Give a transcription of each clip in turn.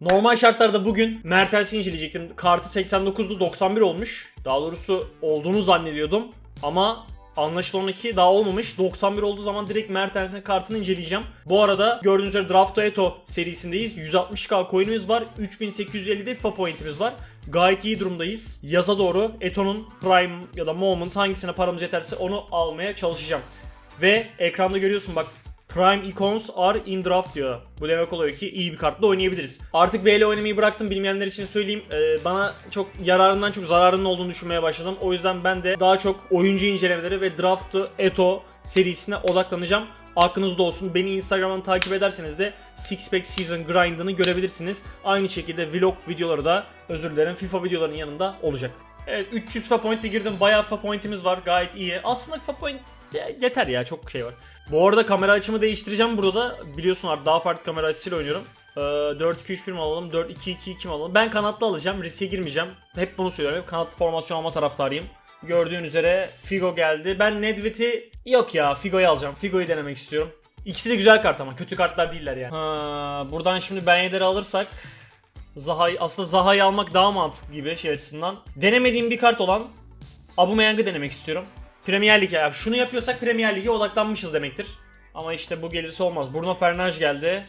Normal şartlarda bugün Mertens'i inceleyecektim. Kartı 89'du 91 olmuş. Daha doğrusu olduğunu zannediyordum. Ama anlaşılan ki daha olmamış. 91 olduğu zaman direkt Mertens'in kartını inceleyeceğim. Bu arada gördüğünüz üzere Draft Eto serisindeyiz. 160k coin'imiz var. 3850 de FIFA point'imiz var. Gayet iyi durumdayız. Yaza doğru Eto'nun Prime ya da Moments hangisine paramız yeterse onu almaya çalışacağım. Ve ekranda görüyorsun bak Prime Icons are in draft diyor. Bu demek oluyor ki iyi bir kartla oynayabiliriz. Artık VL oynamayı bıraktım bilmeyenler için söyleyeyim. Ee, bana çok yararından çok zararının olduğunu düşünmeye başladım. O yüzden ben de daha çok oyuncu incelemeleri ve draftı Eto serisine odaklanacağım. Aklınızda olsun. Beni Instagram'dan takip ederseniz de Sixpack Season Grind'ını görebilirsiniz. Aynı şekilde vlog videoları da özür dilerim FIFA videolarının yanında olacak. Evet 300 FIFA Point'e girdim. Bayağı FIFA Point'imiz var. Gayet iyi. Aslında FIFA Point yeter ya çok şey var. Bu arada kamera açımı değiştireceğim burada da. Biliyorsun artık daha farklı kamera açısıyla oynuyorum. Ee, 4-2-3-1 mi alalım? 4-2-2-2 mi alalım? Ben kanatlı alacağım. Riske girmeyeceğim. Hep bunu söylüyorum. Kanatlı formasyon alma taraftarıyım. Gördüğün üzere Figo geldi. Ben Nedved'i yok ya Figo'yu alacağım. Figo'yu denemek istiyorum. İkisi de güzel kart ama kötü kartlar değiller yani. Ha, buradan şimdi Ben Yedder'i alırsak Zaha'yı aslında Zaha'yı almak daha mantıklı gibi şey açısından. Denemediğim bir kart olan Aubameyang'ı denemek istiyorum. Premier Lig ya. Şunu yapıyorsak Premier Lig'e odaklanmışız demektir. Ama işte bu gelirse olmaz. Bruno Fernandes geldi.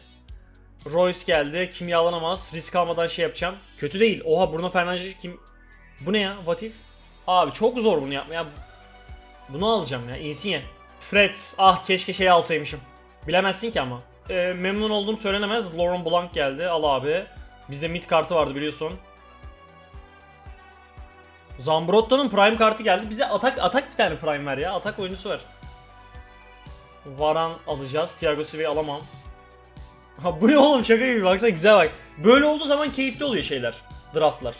Royce geldi. Kimyalanamaz. Risk almadan şey yapacağım. Kötü değil. Oha Bruno Fernandes kim... Bu ne ya? What if? Abi çok zor bunu yapmaya. Bunu alacağım ya. Insigne. Fred. Ah keşke şey alsaymışım. Bilemezsin ki ama. Ee, memnun olduğum söylenemez. Laurent Blanc geldi. Al abi. Bizde mid kartı vardı biliyorsun. Zambrotta'nın prime kartı geldi. Bize atak atak bir tane prime ver ya. Atak oyuncusu ver. Varan alacağız. Thiago Silva'yı alamam. Ha bu ne oğlum şaka gibi baksana güzel bak. Böyle olduğu zaman keyifli oluyor şeyler. Draftlar.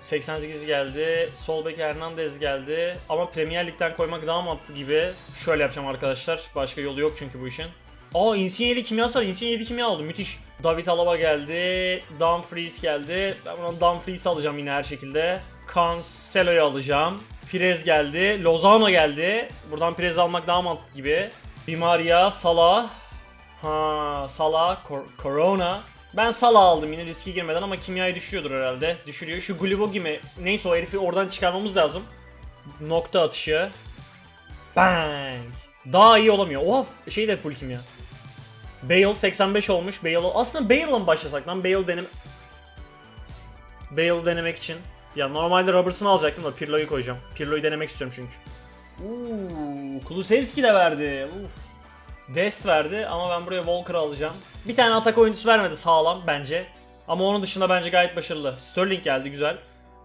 88 geldi. Sol bek Hernandez geldi. Ama Premier Lig'den koymak daha mantıklı gibi. Şöyle yapacağım arkadaşlar. Başka yolu yok çünkü bu işin. Aa Insigne'li kimyasal. Insigne'li kimya aldım. Müthiş. David Alaba geldi. Dumfries geldi. Ben buradan Dumfries'i alacağım yine her şekilde. Cancelo'yu alacağım. Pirez geldi. Lozano geldi. Buradan Pirez almak daha mantıklı gibi. Di Maria, Salah. Ha, Salah, Cor- Corona. Ben Salah aldım yine riske girmeden ama kimyayı düşürüyordur herhalde. Düşürüyor. Şu Gluvogi mi? Neyse o herifi oradan çıkarmamız lazım. Nokta atışı. Bang. Daha iyi olamıyor. Oha şey de full kimya. Bale 85 olmuş. Bale aslında Bale'la mı başlasak lan? Bale denem Bale denemek için. Ya normalde Robertson'ı alacaktım da Pirlo'yu koyacağım. Pirlo'yu denemek istiyorum çünkü. Uuu, Kulusevski de verdi. Uf. Dest verdi ama ben buraya Walker'ı alacağım. Bir tane atak oyuncusu vermedi sağlam bence. Ama onun dışında bence gayet başarılı. Sterling geldi güzel.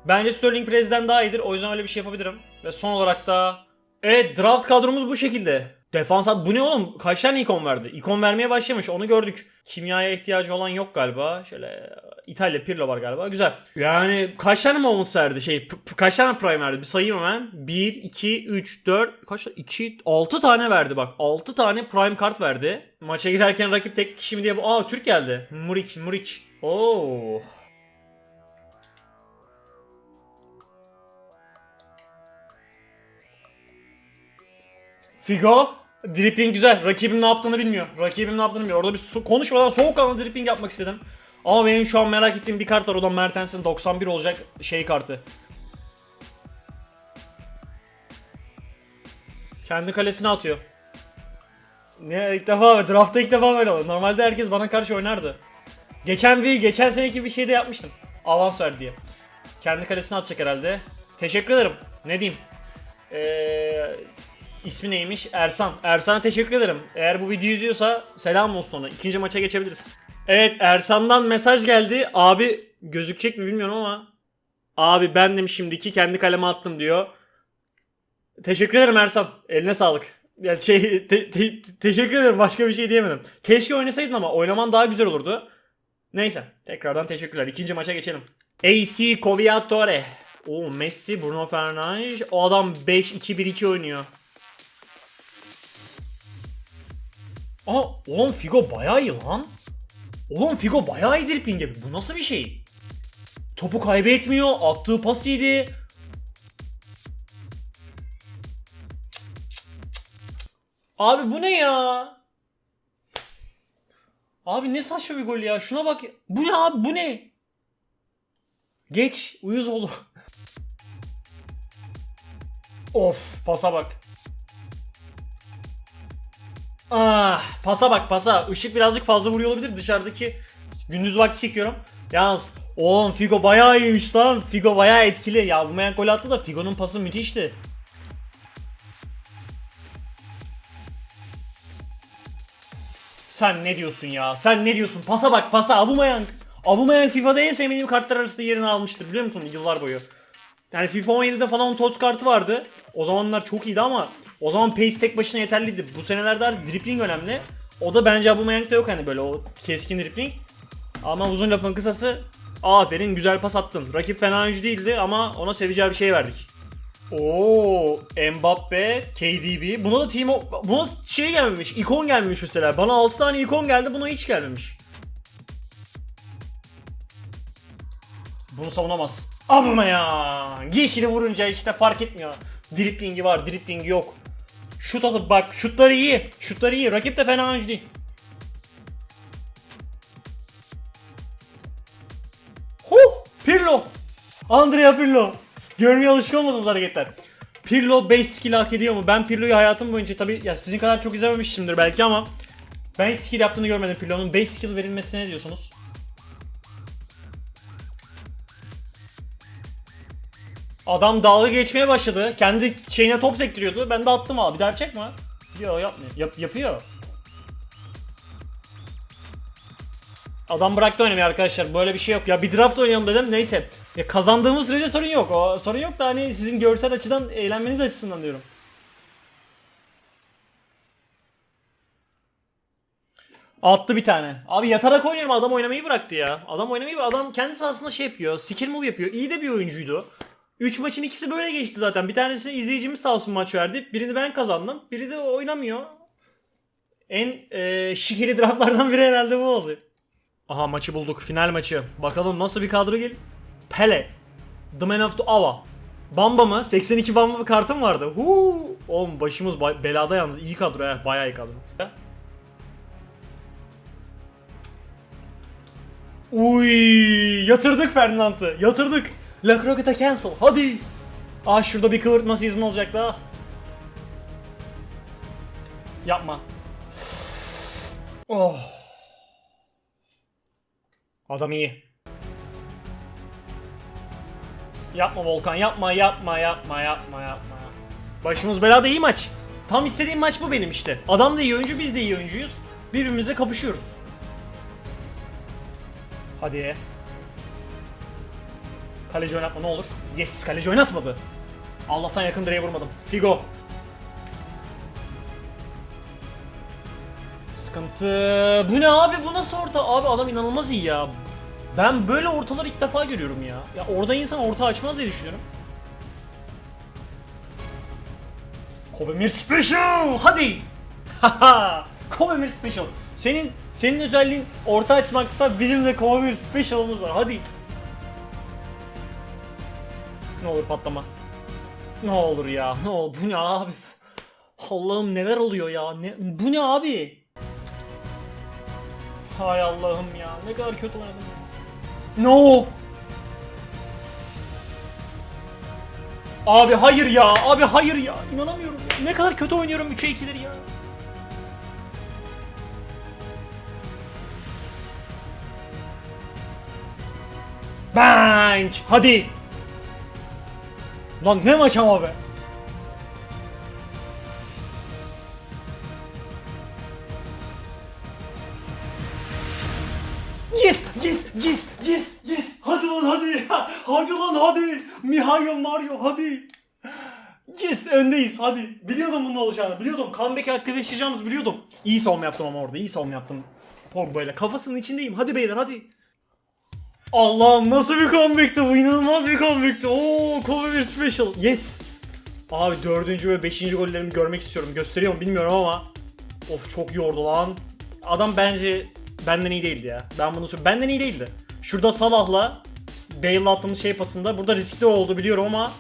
Bence Sterling Prez'den daha iyidir. O yüzden öyle bir şey yapabilirim. Ve son olarak da... Evet draft kadromuz bu şekilde. Defans at- bu ne oğlum? Kaç tane ikon verdi? İkon vermeye başlamış onu gördük. Kimyaya ihtiyacı olan yok galiba. Şöyle İtalya Pirlo var galiba. Güzel. Yani kaç tane Moments verdi? Şey kaç tane Prime verdi? Bir sayayım hemen. 1, 2, 3, 4 kaç 2 6 tane verdi bak. 6 tane Prime kart verdi. Maça girerken rakip tek kişi mi diye Aa Türk geldi. Murik Murik. Oo. Figo. Dripping güzel. Rakibim ne yaptığını bilmiyor. Rakibim ne yaptığını bilmiyor. Orada bir so- konuşmadan soğukkanlı dripping yapmak istedim. Ama benim şu an merak ettiğim bir kart var. O da Mertens'in 91 olacak şey kartı. Kendi kalesine atıyor. Ne ilk defa draftta ilk defa böyle oldu. Normalde herkes bana karşı oynardı. Geçen bir geçen seneki bir şeyde yapmıştım. Avans ver diye. Kendi kalesine atacak herhalde. Teşekkür ederim. Ne diyeyim? Eee İsmi neymiş? Ersan. Ersan'a teşekkür ederim. Eğer bu videoyu izliyorsa selam olsun ona. İkinci maça geçebiliriz. Evet Ersan'dan mesaj geldi. Abi gözükecek mi bilmiyorum ama. Abi bendim şimdiki kendi kaleme attım diyor. Teşekkür ederim Ersan. Eline sağlık. Yani şey te- te- teşekkür ederim başka bir şey diyemedim. Keşke oynasaydın ama oynaman daha güzel olurdu. Neyse tekrardan teşekkürler. İkinci maça geçelim. AC Coviatore. O Messi, Bruno Fernandes. O adam 5-2-1-2 oynuyor. Aa oğlum Figo bayağı iyi lan. Oğlum Figo bayağı iyi dribbling Bu nasıl bir şey? Topu kaybetmiyor. Attığı pas iyiydi. Abi bu ne ya? Abi ne saçma bir gol ya. Şuna bak. Bu ne abi bu ne? Geç. Uyuz oldu. of pasa bak. Ah pasa bak pasa. Işık birazcık fazla vuruyor olabilir. Dışarıdaki gündüz vakti çekiyorum. Yalnız oğlum Figo bayağı iyiymiş lan. Figo bayağı etkili. Ya bu gol attı da Figo'nun pası müthişti. Sen ne diyorsun ya? Sen ne diyorsun? Pasa bak pasa Aubameyang. Aubameyang FIFA'da en sevmediğim kartlar arasında yerini almıştır biliyor musun yıllar boyu. Yani FIFA 17'de falan onun TOTS kartı vardı. O zamanlar çok iyiydi ama o zaman pace tek başına yeterliydi. Bu senelerde artık dribbling önemli. O da bence Aubameyang'da yok hani böyle o keskin dribbling. Ama uzun lafın kısası aferin güzel pas attın. Rakip fena oyuncu değildi ama ona seveceği bir şey verdik. Oo, Mbappe, KDB. Buna da Timo buna şey gelmemiş. ikon gelmemiş mesela. Bana 6 tane ikon geldi. Buna hiç gelmemiş. Bunu savunamaz. Ama ya. Yeşili vurunca işte fark etmiyor. Driplingi var, driplingi yok. Şut atıp bak. Şutları iyi. Şutları iyi. Rakip de fena oyuncu değil. Huh! Pirlo! Andrea Pirlo. Görmeye alışkın olmadığımız hareketler. Pirlo 5 skill hak ediyor mu? Ben Pirlo'yu hayatım boyunca tabi ya sizin kadar çok izlememişimdir belki ama ben hiç skill yaptığını görmedim Pirlo'nun. 5 skill verilmesine ne diyorsunuz? Adam dalga geçmeye başladı. Kendi şeyine top sektiriyordu. Ben de attım abi. Daha yapacak mı? Yok yapmıyor. Yap, yapıyor. Adam bıraktı oynamayı arkadaşlar. Böyle bir şey yok. Ya bir draft oynayalım dedim. Neyse. Ya kazandığımız sürece sorun yok. O sorun yok da hani sizin görsel açıdan eğlenmeniz açısından diyorum. Attı bir tane. Abi yatarak oynuyorum adam oynamayı bıraktı ya. Adam oynamayı adam kendi sahasında şey yapıyor. Skill move yapıyor. İyi de bir oyuncuydu. 3 maçın ikisi böyle geçti zaten. Bir tanesi izleyicimiz sağ olsun maç verdi. Birini ben kazandım. Biri de oynamıyor. En e, şikeli draftlardan biri herhalde bu oldu. Aha maçı bulduk. Final maçı. Bakalım nasıl bir kadro gel. Pele. The Man of the Hour. Bamba mı? 82 Bamba bir kartım vardı. Huu. Oğlum başımız ba- belada yalnız. İyi kadro ya. Bayağı iyi kadro. Uy, yatırdık Ferdinand'ı. Yatırdık. La Croqueta cancel. Hadi. Ah şurada bir kıvırtma season olacak da. Yapma. Oh. Adam iyi. Yapma Volkan yapma yapma yapma yapma yapma. Başımız belada iyi maç. Tam istediğim maç bu benim işte. Adam da iyi oyuncu biz de iyi oyuncuyuz. Birbirimizle kapışıyoruz. Hadi. Kaleci oynatma ne olur. Yes kaleci oynatmadı. Allah'tan yakın direğe vurmadım. Figo. Sıkıntı. Bu ne abi bu nasıl orta? Abi adam inanılmaz iyi ya. Ben böyle ortaları ilk defa görüyorum ya. Ya orada insan orta açmaz diye düşünüyorum. Kobemir Special! Hadi! Haha! Kobemir Special. Senin senin özelliğin orta açmaksa bizim de Kobemir Special'ımız var. Hadi. Ne olur patlama. Ne olur ya. Ne olur. Bu ne abi? Allah'ım neler oluyor ya? Ne, bu ne abi? Hay Allah'ım ya. Ne kadar kötü oynadım. No. Abi hayır ya. Abi hayır ya. İnanamıyorum ya. Ne kadar kötü oynuyorum 3'e 2'leri ya. Bang! Hadi. Lan ne maç ama be. Yes, yes, yes, yes, yes. Hadi lan hadi. Hadi lan hadi. Mihail Mario hadi. Yes öndeyiz hadi. Biliyordum bunun olacağını. Biliyordum. Comeback'e aktifleşeceğimizi biliyordum. İyi savunma yaptım ama orada. İyi savunma yaptım. Pogba ile. Kafasının içindeyim. Hadi beyler hadi. Allah'ım nasıl bir comeback'ti bu? İnanılmaz bir comeback'ti. Oo, Kobe bir special. Yes. Abi dördüncü ve beşinci gollerimi görmek istiyorum. Gösteriyor mu bilmiyorum ama. Of çok yordu lan. Adam bence benden iyi değildi ya. Ben bunu söyleyeyim. Benden iyi değildi. Şurada Salah'la Bale'la attığımız şey pasında burada riskli oldu biliyorum ama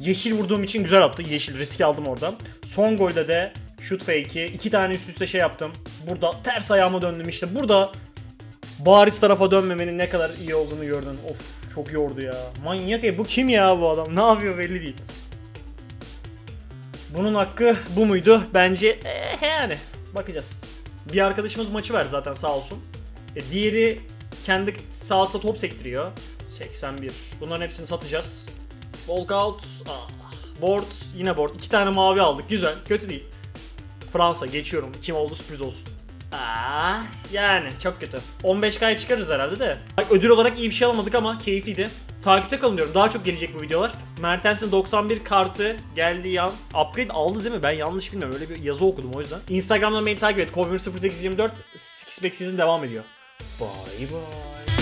yeşil vurduğum için güzel attı. Yeşil riski aldım oradan. Son golde de shoot fake'i iki tane üst üste şey yaptım. Burada ters ayağıma döndüm işte. Burada bariz tarafa dönmemenin ne kadar iyi olduğunu gördün. Of çok yordu ya. Manyak ya bu kim ya bu adam? Ne yapıyor belli değil. Bunun hakkı bu muydu? Bence eh, yani bakacağız. Bir arkadaşımız maçı var zaten sağ olsun. E, diğeri kendi sahasına top sektiriyor. 81. Bunların hepsini satacağız. Walkout. Ah. Board. Yine board. İki tane mavi aldık. Güzel. Kötü değil. Fransa. Geçiyorum. Kim oldu sürpriz olsun. Ah, yani çok kötü. 15K'ya çıkarız herhalde de. Bak, ödül olarak iyi bir şey alamadık ama keyifliydi. Takipte kalın diyorum. Daha çok gelecek bu videolar. Mertens'in 91 kartı geldiği an upgrade aldı değil mi? Ben yanlış bilmiyorum. Öyle bir yazı okudum o yüzden. Instagram'dan beni takip et. Cover 0824 Sixpack Season devam ediyor. Bye bye.